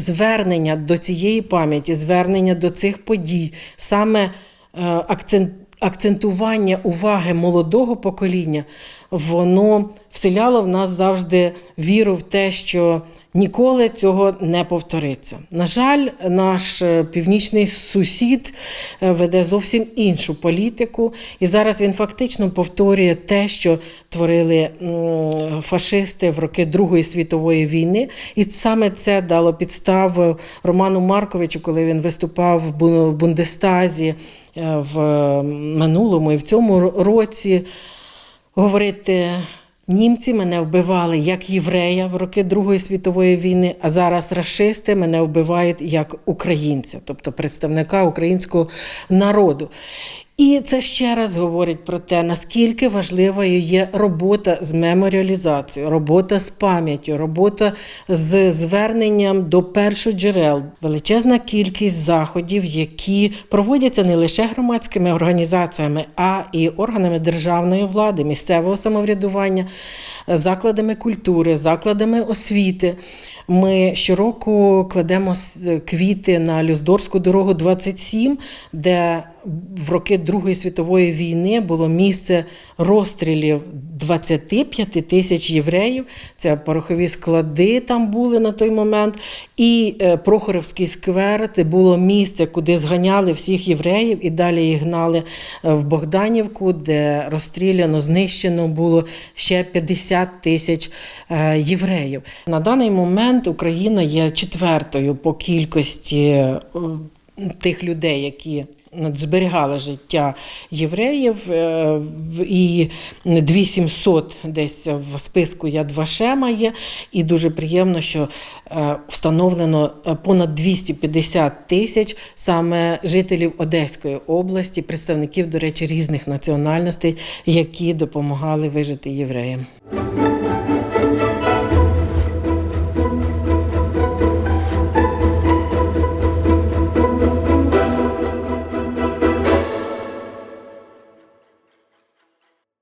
звернення до цієї пам'яті, звернення до цих подій, саме е, акцент, акцентування уваги молодого покоління, воно вселяло в нас завжди віру в те, що ніколи цього не повториться. На жаль, наш е, північний сусід е, веде зовсім іншу політику, і зараз він фактично повторює те, що творили фашисти в роки Другої світової війни. І саме це дало підставу Роману Марковичу, коли він виступав в Бундестазі е, в минулому і в цьому році говорити. Німці мене вбивали як єврея в роки Другої світової війни, а зараз расисти мене вбивають як українця, тобто представника українського народу. І це ще раз говорить про те, наскільки важливою є робота з меморіалізацією, робота з пам'яттю, робота з зверненням до першоджерел. Величезна кількість заходів, які проводяться не лише громадськими організаціями, а і органами державної влади, місцевого самоврядування, закладами культури, закладами освіти. Ми щороку кладемо квіти на Люздорську дорогу 27, де в роки Другої світової війни було місце розстрілів 25 тисяч євреїв. Це порохові склади там були на той момент. І е, Прохоровський сквер це було місце, куди зганяли всіх євреїв і далі їх гнали е, в Богданівку, де розстріляно, знищено було ще 50 тисяч е, євреїв. На даний момент Україна є четвертою по кількості тих людей, які зберігали життя євреїв, е, і 2700 десь в списку Яд Вашема є. І дуже приємно, що е, встановлено е, понад 250 тисяч саме жителів Одеської області, представників, до речі, різних національностей, які допомагали вижити євреям.